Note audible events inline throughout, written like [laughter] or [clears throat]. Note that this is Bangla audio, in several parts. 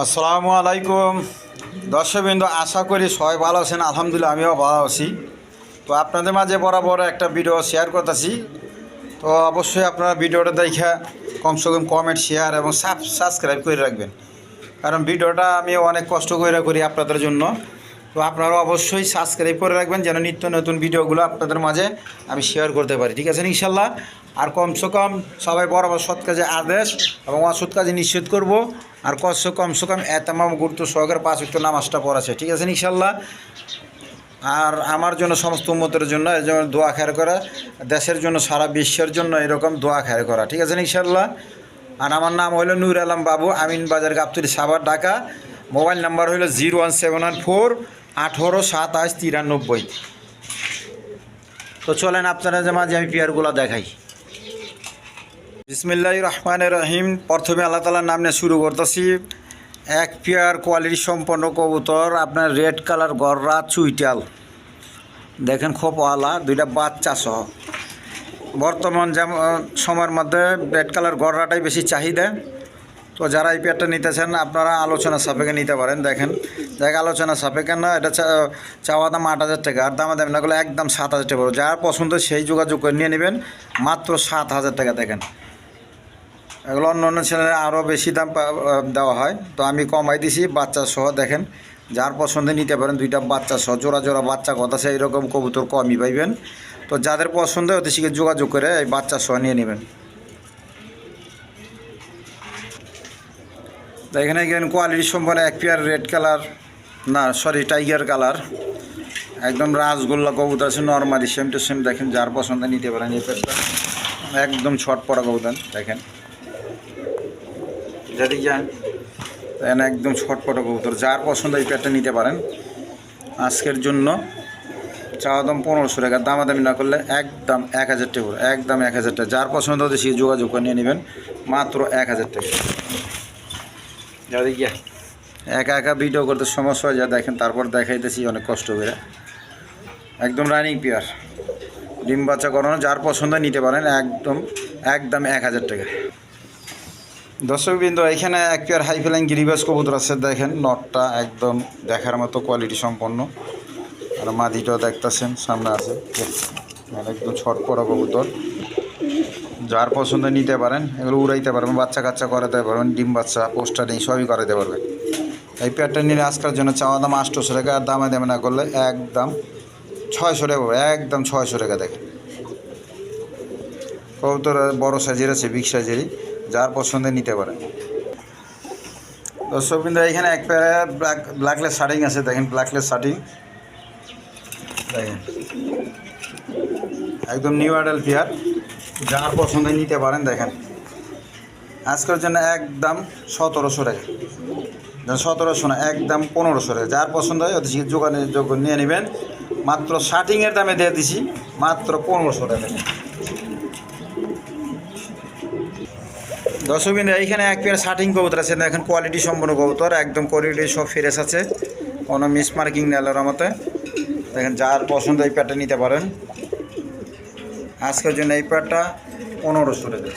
আসসালামু আলাইকুম। দর্শকবৃন্দ, আশা করি সবাই ভালো আছেন। আলহামদুলিল্লাহ, আমিও ভালো আছি। তো আপনাদের মাঝে বরাবর একটা ভিডিও শেয়ার করতেছি। তো অবশ্যই আপনারা ভিডিওটা দেখে কমসে কম কমেন্ট শেয়ার এবং সাব সাবস্ক্রাইব করে রাখবেন। কারণ ভিডিওটা আমি অনেক কষ্ট করে করি আপনাদের জন্য। তো আপনারা অবশ্যই সাবস্ক্রাইব করে রাখবেন যেন নিত্য নতুন ভিডিওগুলো আপনাদের মাঝে আমি শেয়ার করতে পারি। ঠিক আছে ইনশাল্লাহ? আর কমসে কম সবাই বরাবর সৎ কাজে আদেশ এবং অসৎ কাজে নিষেধ করব। আর কমসে কমসে কম এতামাম গুরুত্ব সহকারে পাঁচ উত্তর নামাজটা পড়াছে। ঠিক আছে ইনশাল্লাহ আর আমার জন্য সমস্ত উন্মতের জন্য এই জন্য দোয়া খেয়ার করা, দেশের জন্য, সারা বিশ্বের জন্য এরকম দোয়া খেয়ার করা। ঠিক আছে ইনশাল্লাহ আর আমার নাম হলো নূর আলম বাবু, আমিন বাজার, গাবতুলি সাবার ঢাকা। মোবাইল নাম্বার হলো zero one seven one four আঠেরো সাতাশ তিরানব্বই। তো চলেন আপনারা যে মাঝে আমি পেয়ারগুলো দেখাই। বিসমিল্লাহ রহমান রহিম প্রথমে আল্লাহ তালার নাম নিয়ে শুরু করতেছি। এক পেয়ার কোয়ালিটি সম্পন্ন কবুতর, আপনার রেড কালার গররা চুইটাল। দেখেন খোপওয়ালা দুইটা বাচ্চা সহ। বর্তমান যেমন সময়ের মধ্যে রেড কালার গররাটাই বেশি চাহিদা। তো যারা এই পেয়ারটা নিতেছেন, আপনারা আলোচনা সাপেক্ষে নিতে পারেন। দেখেন, দেখ আলোচনা সাপেক্ষে না, এটা চাওয়া দাম আট হাজার টাকা, আর দামা দাম না একদম সাত হাজার টাকা যার পছন্দ সেই যোগাযোগ করে নিয়ে নেবেন। মাত্র সাত হাজার টাকা দেখেন। এগুলো অন্য অন্য ছেলেরা আরও বেশি দাম দেওয়া হয়। তো আমি কমাই দিছি, বাচ্চা সহ দেখেন, যার পছন্দে নিতে পারেন, দুইটা বাচ্চা সহ, জোড়া জোড়া বাচ্চা কথা আছে, এইরকম কবুতর কমই পাইবেন। তো যাদের পছন্দ হয়, ওদের যোগাযোগ করে এই বাচ্চা সহ নিয়ে নেবেন। তো এখানে গেলেন কোয়ালিটি সম্পন্ন এক পেয়ার রেড কালার না সরি টাইগার কালার একদম রাসগোল্লা কবুতর আছে নর্মালি সেম টু সেম দেখেন, যার পছন্দ নিতে পারেন, এই পেয়ারটা একদম ছট পড়া কবুতর, দেখেন। যদি যান। এখানে একদম ছটপট কবুতর যার পছন্দ এই প্যাডটা নিতে পারেন। আজকের জন্য চাওয়া দাম পনেরোশো টাকা দামাদামি না করলে একদম এক হাজার টাকা। একদম এক হাজার টাকা। যার পছন্দ ওদের সেই যোগাযোগ করে নিয়ে নেবেন মাত্র এক হাজার টাকা। যাদের গিয়া একা একা ভিডিও করতে সমস্যা হয় যা দেখেন তারপর দেখাইতেছি অনেক কষ্ট করে। একদম রানিং পেয়ার। ডিম বাচ্চা করানো যার পছন্দ নিতে পারেন একদম একদম এক হাজার টাকা। দর্শকবৃন্দ, এখানে এক পেয়ার হাই ফ্লাইং গিরিবাস কবুতর আছে, দেখেন, নটটা একদম দেখার মতো কোয়ালিটি সম্পন্ন। আর মাদিটাও দেখতেছেন, সামনে আছে। আর একদম ছট পড়া কবুতর। যার পছন্দ নিতে পারেন, এগুলো উড়াইতে পারবেন, বাচ্চা কাচ্চা করাতে পারবেন, ডিম বাচ্চা, পোস্টার পোস্টারিং সবই করাতে পারবেন। এই পেয়ারটা নিলে আজকের জন্য চাওয়া দাম আটশোশো টাকা, আর দামে দামে না করলে একদম ছয়শো টাকা একদম ছয়শো টাকা দেখেন। কবুতর বড় সাইজের আছে বিগ সাইজেরই যার পছন্দে নিতে পারেন দর্শক কিন্তু এখানে এক প্যারা ব্ল্যাক ব্ল্যাকলেস শার্টিং আছে, দেখেন ব্ল্যাকলেস শার্টিং দেখেন। একদম নিউ অ্যাডাল পেয়ার যার পছন্দে নিতে পারেন, দেখেন। আজকের জন্য একদম সতেরোশো টাকা। সতেরোশো না, একদম পনেরোশো টাকা। যার পছন্দ হয় ওদের থেকে যোগানে যোগ নিয়ে নেবেন। মাত্র শার্টিংয়ের দামে দিয়ে দিছি, মাত্র পনেরোশো টাকা। দর্শক বিন্দু এইখানে এক পেয়ার শার্টিং কবুতর আছে। না এখন কোয়ালিটি সম্পন্ন কবুতর, একদম কোয়ালিটি সব ফ্রেশ আছে। কোনো মিস মার্কিং নেলার মতে দেখেন, যার পছন্দ এই প্যাডটা নিতে পারেন। আজকের জন্য এই প্যাডটা পনেরোশো টাকা।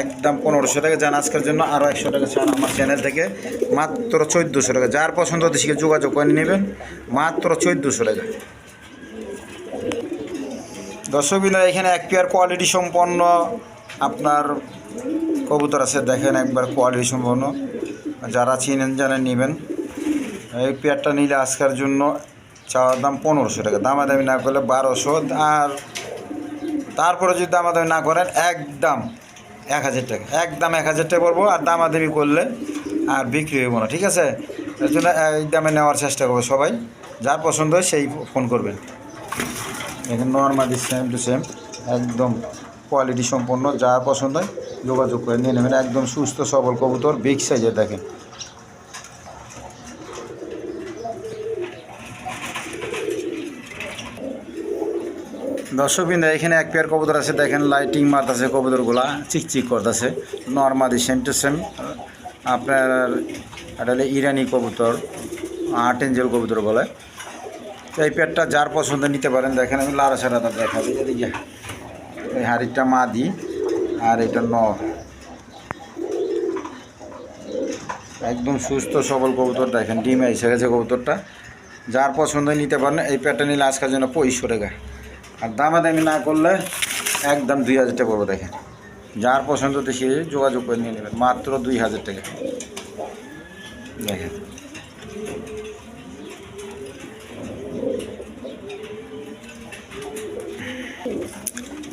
একদম পনেরোশো টাকা। যান আজকের জন্য আরও একশো টাকা ছাড় আমার চ্যানেল থেকে। মাত্র চোদ্দোশো টাকা। যার পছন্দ সাথে যোগাযোগ করে নেবেন। মাত্র চোদ্দোশো টাকা। দর্শক বিন্দু এখানে এক পেয়ার কোয়ালিটি সম্পন্ন আপনার কবুতর আছে, দেখেন একবার কোয়ালিটি সম্পন্ন। যারা চিনেন জানেন নেবেন। এই পেয়ারটা নিলে আজকের জন্য চাওয়ার দাম পনেরোশো টাকা। দামাদামি না করলে বারোশো। আর তারপরে যদি দামাদামি না করেন, একদম এক হাজার টাকা। একদম এক হাজার টাকা পড়ব, আর দামাদামি করলে আর বিক্রি হইব না, ঠিক আছে? এর জন্য এই দামে নেওয়ার চেষ্টা করব সবাই। যার পছন্দ হয় সেই ফোন করবেন। দেখেন নর্মালি সেম টু সেম একদম কোয়ালিটি সম্পন্ন, যার পছন্দ হয় যোগাযোগ করে নিয়ে নেবেন। একদম সুস্থ, সবল কবুতর বিগ সাইজের দেখেন। দর্শকবৃন্দ, এখানে এক পেয়ার কবুতর আছে, দেখেন লাইটিং মারতেছে কবুতরগুলা, চিকচিক করতেছে। নর্মালি সেম টু সেম আপনার, এটা ইরানি কবুতর আট এঞ্জেল কবুতর বলে। এই পেয়ারটা যার পছন্দ নিতে পারেন, দেখেন আমি লারা সারা দেখাবি এদিকে এই হাড়িটা মাদি আর এটা ন একদম সুস্থ সবল কবুতর দেখেন ডিমে এসে গেছে কবুতরটা। যার পছন্দ নিতে পারেন, এই প্যাটার্ন নিলে আজকের জন্য পঁয়ষট্টি টাকা। আর দামাদামি না করলে একদম দুই হাজার টাকা পড়ব, দেখেন। যার পছন্দ সে যোগাযোগ করে নিয়ে নেবেন, মাত্র দুই হাজার টাকা। দেখেন।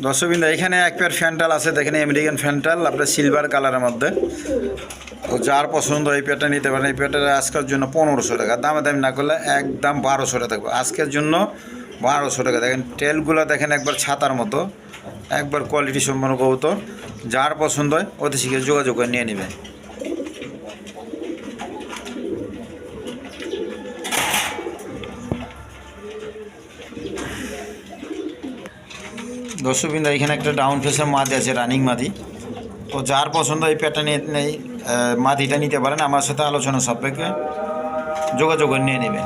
দর্শকবিন্দু এখানে এক পেয়ার ফ্যান্টাল আছে, দেখেন আমেরিকান ফ্যান্টাল আপনার সিলভার কালারের মধ্যে। তো যার পছন্দ এই পেয়ারটা নিতে পারেন, এই পেয়ারটা আজকের জন্য পনেরোশো টাকা। দামে দামি না করলে একদম বারোশো টাকা থাকবে। আজকের জন্য বারোশো টাকা। দেখেন টেলগুলো দেখেন একবার ছাতার মতো, একবার কোয়ালিটি সম্পন্ন কবুতর। যার পছন্দ হয়, অতি শীঘ্র যোগাযোগ করে নিয়ে নেবেন দর্শকবৃন্দ, এখানে একটা ডাউন ফেসের মাদি আছে রানিং মাদি। তো যার পছন্দ এই প্যাটার্ন নেই মাদিটা নিতে পারেন। আমার সাথে আলোচনা সাপেক্ষে যোগাযোগ নিয়ে নেবেন।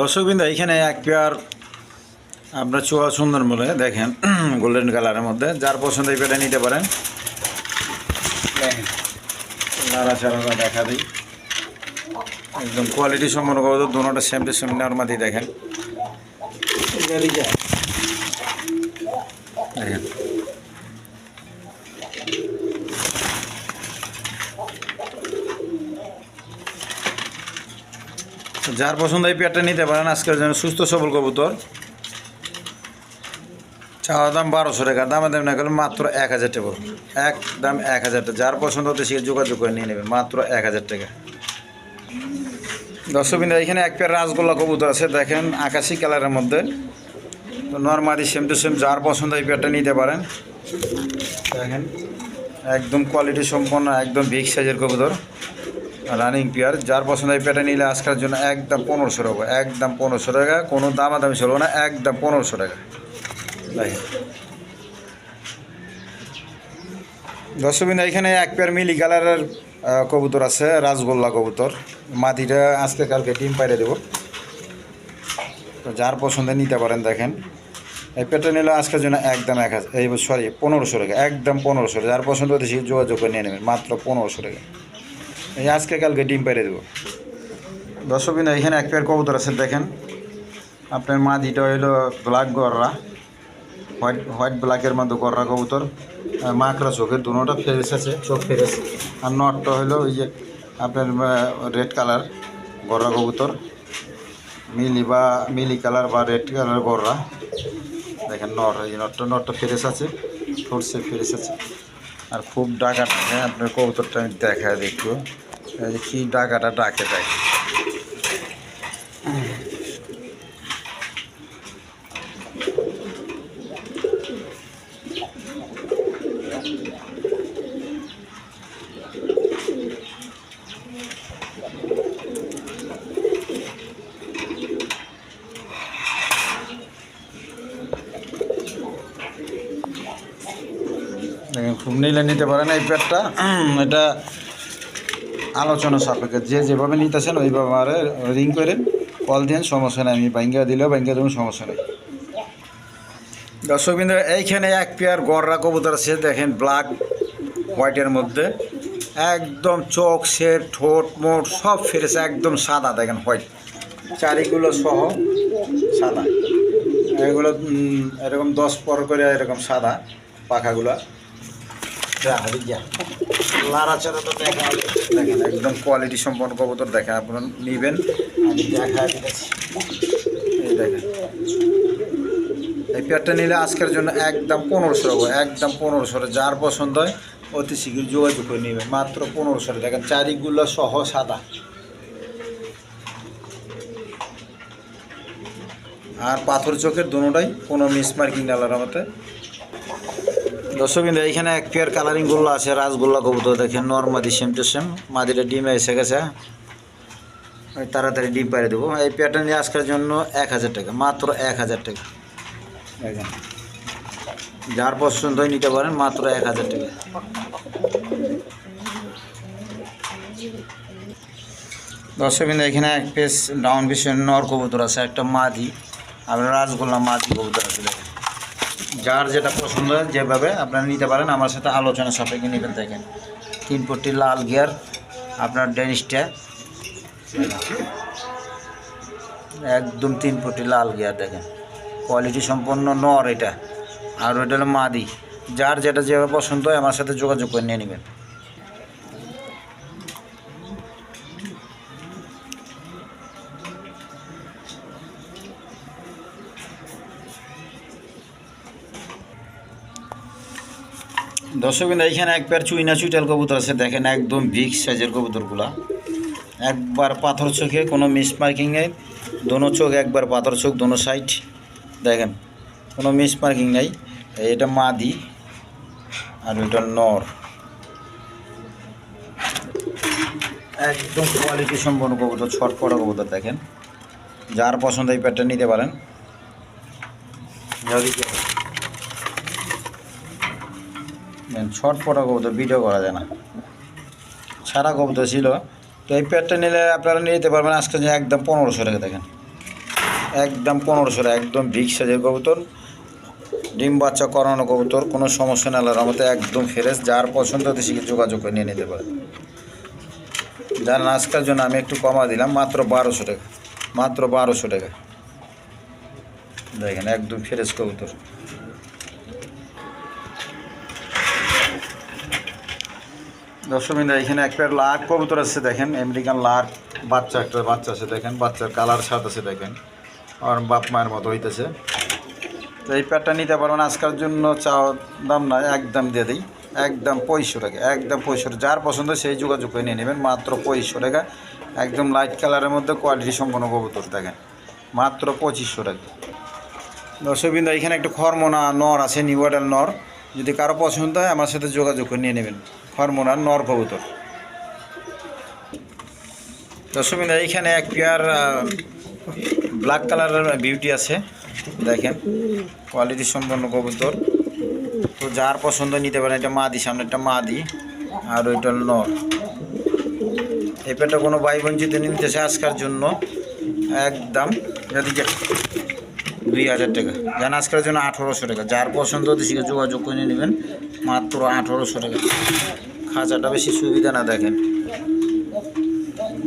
দর্শকবৃন্দ এইখানে এক পেয়ার আপনার চোয়া সুন্দর বলে দেখেন [clears throat] গোল্ডেন কালারের মধ্যে। যার পছন্দ এই পেয়ারটা নিতে পারেন। নাড়াচাড়া দেখা দিই। একদম কোয়ালিটি সম্পন্ন করব দুটা সেম টু সেম দেখেন। দেখেন। যার পছন্দ এই পেয়ারটা নিতে পারেন, আজকের জন্য সুস্থ সবল কবুতর। চাওয়া দাম বারোশো টাকা, দামে দাম না মাত্র এক হাজার টাকা। এক দাম এক হাজার টাকা, যার পছন্দ হতে সে যোগাযোগ করে নিয়ে নেবে, মাত্র এক হাজার টাকা। দর্শকবিন্দু এখানে এক পেয়ার রাসগোল্লা কবুতর আছে, দেখেন আকাশি কালারের মধ্যে। তো নর্মালি সেম টু সেম যার পছন্দ এই পেয়ারটা নিতে পারেন। দেখেন, একদম কোয়ালিটি সম্পন্ন, একদম বিগ সাইজের কবুতর রানিং পেয়ার যার পছন্দ এই পেয়ারটা নিলে আজকের জন্য একদম পনেরোশো টাকা, একদম পনেরোশো টাকা, কোনো দামাদামি চলবে না, একদম পনেরোশো টাকা। দর্শকবিন্দু, এখানে এক পেয়ার মিলি কালারের কবুতর আছে, রাজগোল্লা কবুতর। মাটিটা আজকে কালকে ডিম পাইরে দেবো। তো যার পছন্দ নিতে পারেন, দেখেন। এই পেটে নিলে আজকের জন্য একদম এক হাজার এই সরি, পনেরোশো টাকা, একদম পনেরোশো টাকা। যার পছন্দ হতে সে যোগাযোগ করে নিয়ে নেবেন, মাত্র পনেরোশো টাকা। এই আজকে কালকে ডিম পাইরে দেবো। দর্শকবিন্দু, এখানে এক পেয়ার কবুতর আছে, দেখেন। আপনার মাটিটা হইল ব্ল্যাক গররা। হোয়াইট হোয়াইট ব্ল্যাকের মধ্যে গররা কবুতর। মাকড়া চোখের দুটোটা ফেরেস আছে, চোখ ফেরেস আর নটটা হলো ওই যে আপনার রেড কালার গররা কবুতর। মিলি বা মিলি কালার বা রেড কালার গররা। দেখেন নট, এই নটটা নটটা ফেরেস আছে ফোর্সে ফেরেস আছে। আর খুব ডাকা ডাকে আপনার কবুতরটা আমি দেখায় দেখব কী ডাকাটা ডাকে ডাকে দেখেন, খুব নিলে নিতে পারেন এই প্যাডটা এটা আলোচনা সাপেক্ষে। যে যেভাবে নিতেছেন, ওইভাবে আর রিং করে কল দিন, সমস্যা নেই। আমি ব্যাঙ্গা দিলেও ব্যাঙ্গা দেবেন সমস্যা নেই। দর্শকবৃন্দ এইখানে এক পেয়ার গররা কবুতর আছে, দেখেন ব্ল্যাক, হোয়াইটের মধ্যে। একদম চোখ শেপ ঠোঁট, মোট সব ফেরেছে একদম সাদা, দেখেন হোয়াইট। চারিগুলো সহ সাদা। এগুলো এরকম দশ পর করে এরকম সাদা পাখাগুলো। হবে। একদম কোয়ালিটি সম্পন্ন কবুতর দেখেন আপনারা নেবেন। এই দেখেন। এই পেয়ারটা নিলে আজকের জন্য একদম পনেরোশো টাকা, একদম পনেরোশো যার পছন্দ হয়, অতি শীঘ্র যোগাযোগ করে নেবেন। মাত্র পনেরোশো দেখেন, চারিগুলো সহ সাদা। আর পাথর চোখের দুটাই কোনো মিস মার্কিং ডালার মতে দর্শকবিন্দু এইখানে এক পেয়ার কালারিং গোল্লা আছে রাজগোল্লা কবুতর দেখেন নর্মাদি সেম টু সেম মাদিটা ডিমে এসে গেছে। ওই তাড়াতাড়ি ডিম পাড়ে দেবো। এই পেয়ারটা নিয়ে আজকের জন্য এক হাজার টাকা মাত্র এক হাজার টাকা। দেখেন। যার পছন্দ হয় নিতে পারেন মাত্র এক হাজার টাকা। দর্শকবিন্দু এখানে এক পেস ডাউন পিসের নর কবুতর আছে একটা মাদি। আপনার রাসগোল্লা মাছ কবুতর দেখেন যার যেটা পছন্দ হয় যেভাবে আপনারা নিতে পারেন, আমার সাথে আলোচনা সাপেক্ষে নেবেন, দেখেন। তিন পট্টি লাল গিয়ার, আপনার ডেনিসটা একদম তিন পট্টি লাল গিয়ার, দেখেন। কোয়ালিটি সম্পন্ন নর এটা। আর ওইটা হলো মাদি। যার যেটা যেভাবে পছন্দ হয়, আমার সাথে যোগাযোগ করে নিয়ে নেবেন। দর্শকবিন্দু এইখানে এক পেয়ার চুইনা চুইটাল কবুতর আছে। দেখেন একদম বিগ সাইজের কবুতরগুলা। একবার পাথর চোখে, কোনো মিস মার্কিং নেই দোনো চোখ, একবার পাথর চোখ, দোনো সাইড দেখেন, কোনো মিস মার্কিং নেই। এটা মাদি, আর ওইটা নর। একদম কোয়ালিটি সম্পন্ন কবুতর ছটপটা কবুতর, দেখেন। যার পছন্দ এই প্যাটটা নিতে পারেন। যদি ছটপটা কবুতর ভিডিও করা যায় না। সারা কবুতর ছিল। তো এই প্যাডটা নিলে আপনারা নিয়ে যেতে পারবেন আজকে যে একদম পনেরোশো টাকা, দেখেন। একদম পনেরোশো টাকা, একদম বিগ সাইজের কবুতর। ডিম বাচ্চা করানো কবুতর, কোনো সমস্যা না আল্লাহর মতো একদম ফ্রেশ যার পছন্দ হতে সেকে যোগাযোগ করে নিয়ে নিতে পারে। যার আজকের জন্য আমি একটু কমা দিলাম, মাত্র বারোশো টাকা। মাত্র বারোশো টাকা। দেখেন, একদম ফ্রেশ কবুতর। দর্শকবিন্দা, এখানে এক পেয়ার লাখ কবুতর আছে দেখেন, আমেরিকান লাখ বাচ্চা, একটা বাচ্চা আছে দেখেন, বাচ্চার কালার সাত আছে দেখেন আর বাপ মায়ের মতো হইতেছে। তো এই প্যাডটা নিতে পারবেন, আজকের জন্য চাওয়া দাম না, একদম দিয়ে দিই, একদম পঁয়ষো টাকা, একদম পঁয়ষো যার পছন্দ সেই যোগাযোগ করে নিয়ে নেবেন, মাত্র পঁয়ষো টাকা, একদম লাইট কালারের মধ্যে কোয়ালিটি সম্পন্ন কবুতর দেখেন, মাত্র পঁচিশশো টাকা। দর্শকবৃন্দ, এখানে একটা খরমোনা নর আছে নিউয়াডাল নর, যদি কারও পছন্দ হয় আমার সাথে যোগাযোগ করে নিয়ে নেবেন। খরমোনার নর কবুতর দর্শকবৃন্দ এইখানে এক পেয়ার ব্ল্যাক কালারের বিউটি আছে। দেখেন কোয়ালিটি সম্পন্ন কবুতর তো যার পছন্দ নিতে পারেন, এটা মাদি, সামনে একটা মাদি, আর ওইটা নর। এই পেটা কোনো ভাই বোন যদি নিতেছে আজকার জন্য, একদম এদিকে দুই হাজার টাকা। যেন আজকের জন্য আঠেরোশো টাকা। যার পছন্দ সেটা যোগাযোগ করে নেবেন, মাত্র আঠেরোশো টাকা। খাঁচাটা বেশি সুবিধা না দেখেন।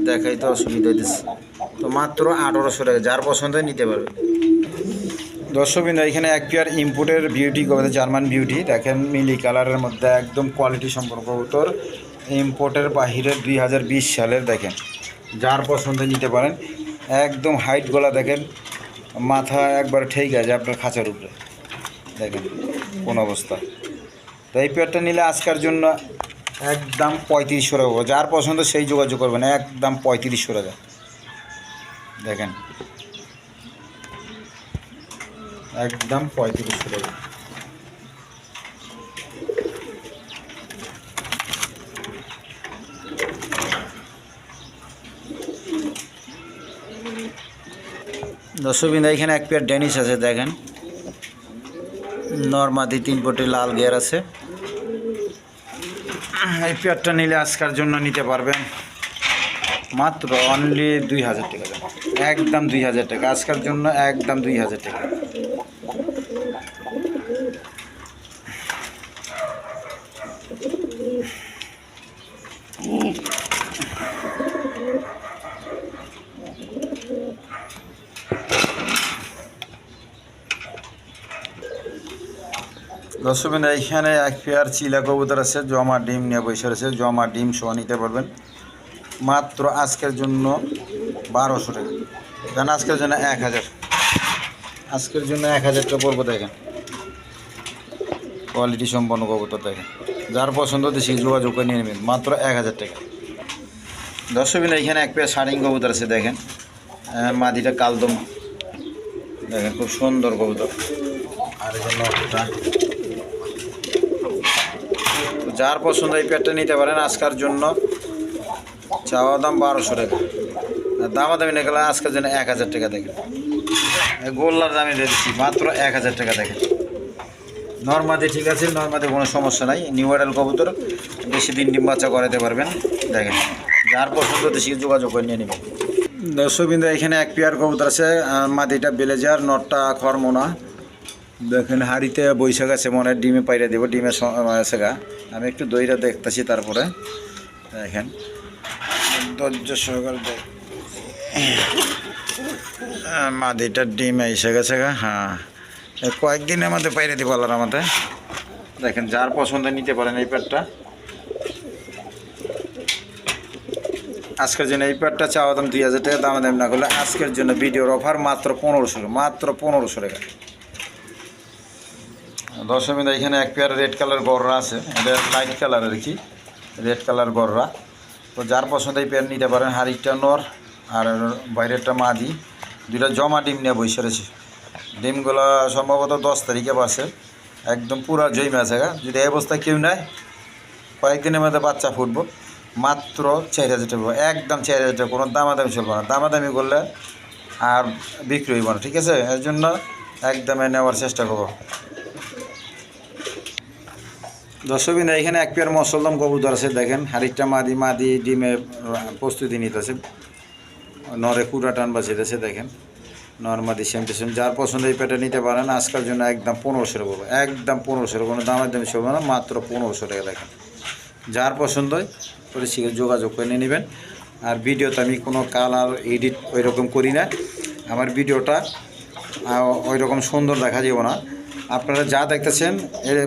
দেখাই তো অসুবিধা দিচ্ছে তো মাত্র আঠারোশো টাকা, যার পছন্দ নিতে পারবে। দর্শকবিন্দু এখানে এক পেয়ার ইম্পোর্টের বিউটি কবে? জার্মান বিউটি দেখেন মিলি কালারের মধ্যে একদম কোয়ালিটি সম্পর্ক উত্তর ইম্পোর্টের বাহিরের দুই সালের, দেখেন, যার পছন্দ নিতে পারেন। একদম হাইট গলা, দেখেন, মাথা একবার ঠিক আছে আপনার খাঁচার উপরে। দেখেন, কোন অবস্থা। তো এই পেয়ারটা নিলে আজকের জন্য একদম পঁয়ত্রিশশো টাকা যার পছন্দ সেই যোগাযোগ করবেন। একদম পঁয়ত্রিশশো টাকা দেখেন। একদম পঁয়ত্রিশশো টাকা দর্শকবিন্দা, এখানে এক পেয়ার ডেনিস আছে, দেখেন। নর্মাদি তিন পটি লাল গিয়ার আছে। এই পেয়ারটা নিলে আজকার জন্য নিতে পারবেন মাত্র অনলি দুই হাজার টাকা। একদম দুই হাজার টাকা। আজকার জন্য একদম দুই হাজার টাকা। দর্শকবিন এইখানে এক পেয়ার চিলা কবুতর আছে, জমা ডিম নিয়ে বসে রয়েছে, জমা ডিম সহ নিতে পারবেন। মাত্র আজকের জন্য বারোশো টাকা। দেন আজকের জন্য এক হাজার। আজকের জন্য এক হাজার টাকা পড়ব দেখেন। কোয়ালিটি সম্পন্ন কবুতর দেখেন। যার পছন্দ সেই যোগাযোগ করে নিয়ে নেবেন। মাত্র এক হাজার টাকা। দর্শকবিন এখানে এক পেয়ার শাড়িং কবুতর আছে দেখেন। মাদিটা কালদম। দেখেন, খুব সুন্দর কবুতর। আর তো যার পছন্দ এই প্যাডটা নিতে পারেন আজকার জন্য চাওয়া দাম বারোশো টাকা। আর দামাদামি না গেলে আজকের জন্য এক হাজার টাকা দেখেন। গোল্লার দামে দিয়ে দিচ্ছি, মাত্র এক হাজার টাকা দেখেন। নর্মাদি ঠিক আছে, নর্মাদি কোনো সমস্যা নাই। নিউ অ্যাডাল কবুতর, বেশি দিন ডিম বাচ্চা করাতে পারবেন। দেখেন, যার পছন্দ সে যোগাযোগ করে নিয়ে নেবেন দর্শকবৃন্দ, এখানে এক পেয়ার কবুতর আছে মাদিটা বেলেজার নটটা খরমোনা দেখেন, হাড়িতে বৈশাখ আছে, মনে ডিমে পাইরে দেবো, ডিমে সেগা আমি একটু দইটা দেখতেছি তারপরে। দেখেন, ধৈর্য সহকারে দেখ মাদিটার ডিম এসে গেছে গা হ্যাঁ। কয়েকদিনের মধ্যে পাইরে দিব আল্লাহর আমাদের দেখেন, যার পছন্দ নিতে পারেন এই প্যাডটা আজকের জন্য এই প্যাডটা চাওয়া দাম দুই হাজার টাকা দাম দাম না করলে আজকের জন্য ভিডিওর অফার মাত্র পনেরোশো মাত্র পনেরোশো টাকা। দশমীতে এখানে এক পেয়ার রেড কালার গররা আছে। এটা লাইট কালার আর কি রেড কালার গররা। তো যার পছন্দ এই পেয়ার নিতে পারেন, হারিকটা নর আর বাইরেরটা মা মাদি। দুইটা জমা ডিম নিয়ে বসে রয়েছে। ডিমগুলো সম্ভবত দশ তারিখে বাসে। একদম পুরা জৈমে আছে গা যদি এই অবস্থায় কেউ নেয়, কয়েকদিনের মধ্যে বাচ্চা ফুটবো। মাত্র চার হাজার টাকা, একদম চার হাজার টাকা, কোনো দামাদামি চলবে না। দামাদামি করলে আর বিক্রি হইব না, ঠিক আছে? এর জন্য একদমে নেওয়ার চেষ্টা করব। দর্শকবিন্দু, এখানে এক পেয়ার মসলদম কবুতর আছে, দেখেন। হারিকটা মাদি মাদি ডিমে প্রস্তুতি নিতেছে। নরে কুড়া টান বাঁচিতেছে দেখেন। নর্মাদি সেম টু সেম। যার পছন্দ এই পেটা নিতে পারেন আজকাল জন্য একদম পনেরোশো টাকা একদম পনেরোশো টাকা কোনো দামের দামি চলবে না, মাত্র পনেরোশো টাকা, দেখেন। যার পছন্দ হয় শিখে যোগাযোগ করে নেবেন। আর ভিডিওতে আমি কোনো কালার, এডিট ওই রকম করি না। আমার ভিডিওটা ওই রকম সুন্দর দেখা যাবে না। আপনারা যা দেখতেছেন, এর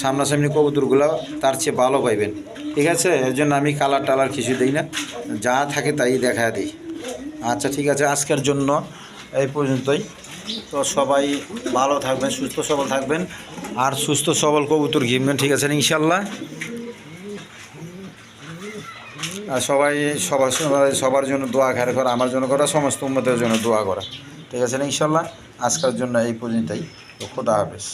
সামনাসামনি কবুতরগুলো তার চেয়ে ভালো পাইবেন। ঠিক আছে? এর জন্য আমি কালার টালার কিছু দিই না। যা থাকে তাই দেখা দিই। আচ্ছা ঠিক আছে। আজকের জন্য এই পর্যন্তই। তো সবাই ভালো থাকবেন, সুস্থ সবল থাকবেন। আর সুস্থ সবল কবুতর ঘিমবেন ঠিক আছে ইনশাল্লাহ আর সবাই, সবার সবার জন্য দোয়া ঘাড় করা, আমার জন্য করা, সমস্ত উন্মতের জন্য দোয়া করা। ঠিক আছে ইনশাল্লাহ। আজকের জন্য এই পর্যন্তই। তো খোদা হাফেজ।